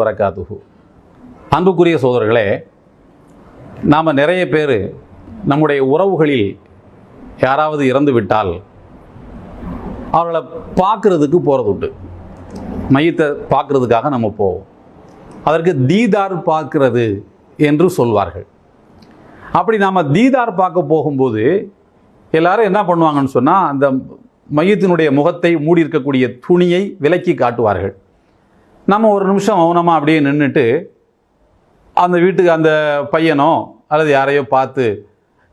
வரகாத்துஹு அன்புக்குரிய சோதர்களே நாம் நிறைய பேர் நம்முடைய உறவுகளில் யாராவது இறந்து விட்டால் அவர்களை பார்க்கறதுக்கு போகிறது உண்டு. மையத்தை பார்க்கறதுக்காக நம்ம போவோம். அதற்கு தீதார் பார்க்கிறது என்று சொல்வார்கள். அப்படி நாம் தீதார் பார்க்க போகும்போது எல்லாரும் என்ன பண்ணுவாங்கன்னு சொன்னால் அந்த மையத்தினுடைய முகத்தை மூடி இருக்கக்கூடிய துணியை விலக்கி காட்டுவார்கள். நம்ம ஒரு நிமிஷம் மௌனமாக அப்படியே நின்றுட்டு அந்த வீட்டுக்கு அந்த பையனோ அல்லது யாரையோ பார்த்து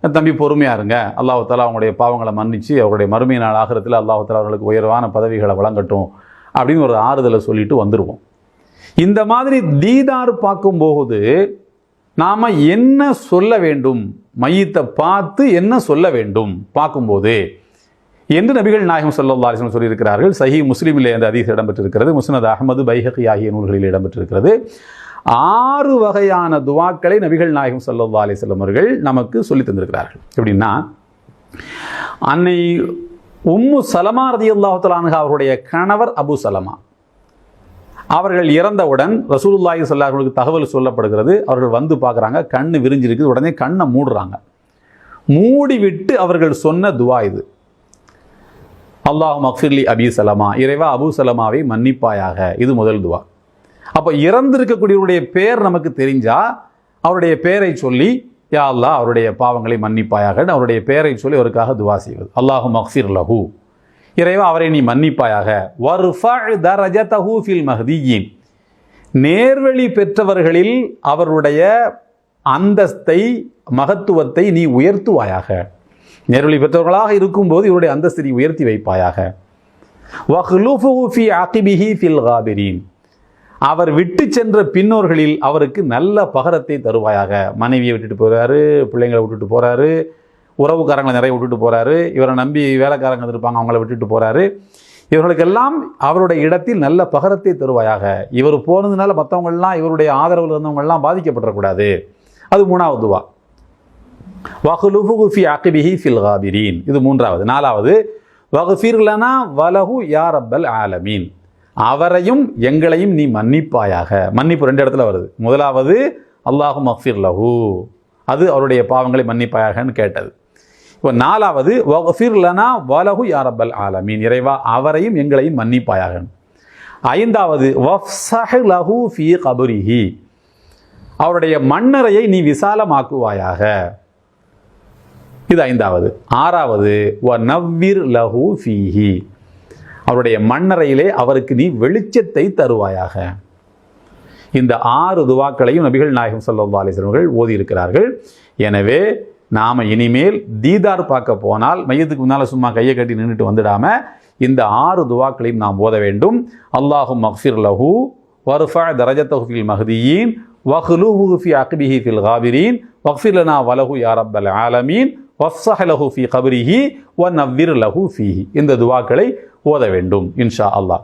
தம்பி பொறுமையாக இருங்க. அல்லாஹால அவங்களுடைய பாவங்களை மன்னித்து அவருடைய மறுமை நாள் ஆகிறத்தில் அல்லாஹால அவர்களுக்கு உயர்வான பதவிகளை வழங்கட்டும் அப்படின்னு ஒரு ஆறுதலை சொல்லிட்டு வந்துடுவோம் இந்த மாதிரி தீதார் பார்க்கும்போது நாம் என்ன சொல்ல வேண்டும்? மையத்தை பார்த்து என்ன சொல்ல வேண்டும்? பார்க்கும்போது என்று நபிகள் நாயகம் ஸல்லல்லாஹு அலிஸ்லம் சொல்லியிருக்கிறார்கள். சஹி முஸ்லீமிலே அந்த அதிக இடம்பெற்றிருக்கிறது. முஸ்னத் அகமது பைஹகி ஆகிய நூல்களில் இடம்பெற்றிருக்கிறது. ஆறு வகையான துவாக்களை நபிகள் நாயகம் ஸல்லல்லாஹு அலிஸ்லம் அவர்கள் நமக்கு சொல்லி தந்திருக்கிறார்கள். எப்படின்னா அன்னை உம்மு சலமா ரதி தஆலா அவருடைய கணவர் அபு சலமா. அவர்கள் இறந்தவுடன் ரசூலுல்லாஹி சொல்லார்களுக்கு தகவல் சொல்லப்படுகிறது. அவர்கள் வந்து பார்க்குறாங்க கண்ணு விரிஞ்சிருக்குது. உடனே கண்ணை மூடுறாங்க. மூடிவிட்டு அவர்கள் சொன்ன துவா இது. அல்லாஹ் மக்ஃபிர்லி அபி சலமா இறைவா அபு சலமாவை மன்னிப்பாயாக. இது முதல் துவா. அப்போ இறந்திருக்கக்கூடியவருடைய பேர் நமக்கு தெரிஞ்சால் அவருடைய பேரை சொல்லி யா அல்லாஹ் அவருடைய பாவங்களை மன்னிப்பாயாக அவருடைய பேரை சொல்லி அவருக்காக துவா செய்வது. அல்லாஹு மக்ஃபிர் லஹு. இறைவா அவரை நீ மன்னிப்பாயாக. ஃபில் மஹதியின். நேர்வழி பெற்றவர்களில் அவருடைய அந்தஸ்தை மகத்துவத்தை நீ உயர்த்துவாயாக. நேர்வழி பெற்றவர்களாக இருக்கும்போது இவருடைய அந்தஸ்தை உயர்த்தி வைப்பாயாக. ஃபில் அவர் விட்டு சென்ற பின்னோர்களில் அவருக்கு நல்ல பகரத்தை தருவாயாக. மனைவியை விட்டுட்டு போறாரு பிள்ளைங்களை விட்டுட்டு போறாரு உறவுக்காரங்களை நிறைய விட்டுட்டு போறாரு இவரை நம்பி வேலைக்காரங்க இருப்பாங்க அவங்கள விட்டுட்டு போறாரு. இவர்களுக்கெல்லாம் அவருடைய இடத்தில் நல்ல பகரத்தை தருவாயாக. இவர் போனதுனால மற்றவங்கள்லாம் இவருடைய ஆதரவில் இருந்தவங்கள்லாம் பாதிக்கப்படக்கூடாது. அது மூணாவது துவா. வஹுலுஃபுகு ஃபி அக்பிஹி ஃபில் காபிரீன். இது மூன்றாவது. நாலாவது வகுஃபிர்லனா வலஹு யார் அப்பல் ஆலமீன். அவரையும் எங்களையும் நீ மன்னிப்பாயாக. மன்னிப்பு ரெண்டு இடத்துல வருது. முதலாவது அல்லாஹு மஃபிர் லஹு. அது அவருடைய பாவங்களை மன்னிப்பாயாகன்னு கேட்டது. இப்போ நாலாவது வஃபிர் வலஹு யார் அப்பல் ஆலமீன். இறைவா அவரையும் எங்களையும் மன்னிப்பாயாக ஐந்தாவது வஃப்ஸஹ் லஹு ஃபி கபுரிஹி. அவருடைய மண்ணறையை நீ விசாலமாக்குவாயாக. இது ஐந்தாவது. ஆறாவது வ நவ்விர் லஹு ஃபீஹி. அவருடைய மண்ணறையிலே அவருக்கு நீ வெளிச்சத்தை தருவாயாக. இந்த ஆறு துவாக்களையும் நபிகள் நாயகம் சல்லா அலிஸ்வர்கள் ஓதி இருக்கிறார்கள் எனவே நாம் இனிமேல் தீதார் பார்க்க போனால் மையத்துக்கு முன்னால் சும்மா கையை கட்டி நின்றுட்டு வந்துடாமல் இந்த ஆறு துவாக்களையும் நாம் ஓத வேண்டும். அல்லாஹு மஃபிர் லஹு வருஃபா தரஜத்தஹு மஹதியின் வஹ்லு ஹுஃபி அக்பிஹி ஃபில் ஹாவிரீன் மக்ஃபிர்லனா வலஹு யாரப்பல் ஆலமீன். வஃப்சஹ லஹூஃபி கபரிஹி வ அவ்விர் லஹு இந்த துவாக்களை ஓத வேண்டும் இன்ஷா அல்லாஹ்.